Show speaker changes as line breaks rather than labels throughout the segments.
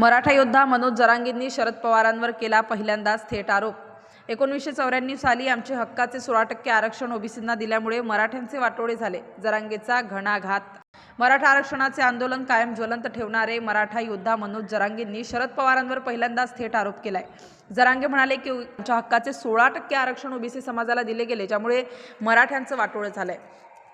मराठा योद्धा मनोज जरांगींनी शरद पवारांवर केला पहिल्यांदाच थेट आरोप. एकोणीसशे चौऱ्याण्णव साली आमचे हक्काचे सोळा टक्के आरक्षण ओबीसींना दिल्यामुळे मराठ्यांचे वाटोळे झाले. जरांगेचा घणाघात. मराठा आरक्षणाचे आंदोलन कायम ज्वलंत ठेवणारे मराठा योद्धा मनोज जरांगींनी शरद पवारांवर पहिल्यांदाच थेट आरोप केलाय. जरांगे म्हणाले की आमच्या हक्काचे सोळा टक्के आरक्षण ओबीसी समाजाला दिले गेले ज्यामुळे मराठ्यांचं वाटोळं झालंय.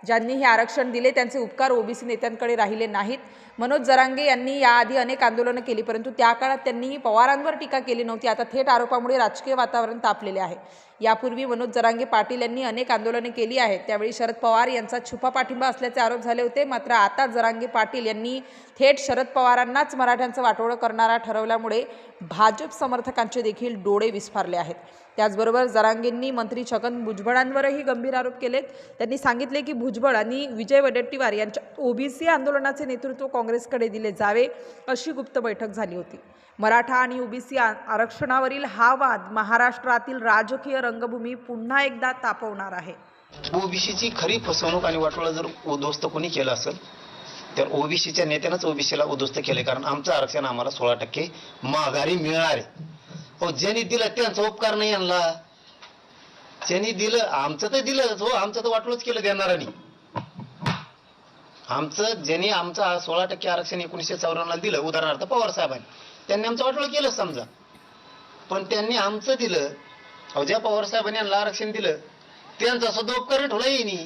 ज्यांनी हे आरक्षण दिले त्यांचे उपकार ओबीसी नेत्यांकडे राहिले नाहीत. मनोज जरांगे यांनी याआधी अनेक आंदोलनं केली परंतु त्या काळात त्यांनी पवारांवर टीका केली नव्हती. आता थेट आरोपामुळे राजकीय वातावरण तापलेले आहे. यापूर्वी मनोज जरांगे पाटील यांनी अनेक आंदोलने केली आहेत. त्यावेळी शरद पवार यांचा छुपा पाठिंबा असल्याचे आरोप झाले होते. मात्र आता जरांगे पाटील यांनी थेट शरद पवारांनाच मराठ्यांचं वाटोळं करणारा ठरवल्यामुळे भाजप समर्थकांचे देखील डोळे विस्फारले आहेत. त्याचबरोबर जरांगेंनी मंत्री छगन भुजबळांवरही गंभीर आरोप केलेत. त्यांनी सांगितले की भुजबळ आणि विजय वडेट्टीवार यांच्या ओबीसी आंदोलनाचे नेतृत्व काँग्रेसकडे दिले जावे अशी गुप्त बैठक झाली होती. मराठा आणि ओबीसी आरक्षणावरील हा वाद महाराष्ट्रातील राजकीय रंगभूमी पुन्हा एकदा तापवणार आहे.
ओबीसीची खरी फसवणूक आणि वाटोळा जर उद्ध्वस्त कोणी केलं असेल तर ओबीसीच्या नेत्यानंच ओबीसीला उद्ध्वस्त केले कारण आमचं आरक्षण आम्हाला सोळा टक्के माघारी मिळणार आहे. हो ज्यांनी दिलं त्यांचा उपकार नाही आणला. ज्यांनी दिलं आमचं तर दिलंच हो आमचं तर वाटोळच केलं देणाऱ्यांनी. आमचं ज्यांनी आमचं सोळा टक्के आरक्षण एकोणीसशे चौऱ्याण्णव दिलं उदाहरणार्थ पवार साहेबांनी त्यांनी आमचं वाटोळं केलं समजा. पण त्यांनी आमचं दिलं अहो ज्या पवार साहेबांनी यांना आरक्षण दिलं त्यांचा सुद्धा उपकार ठेवला येईनी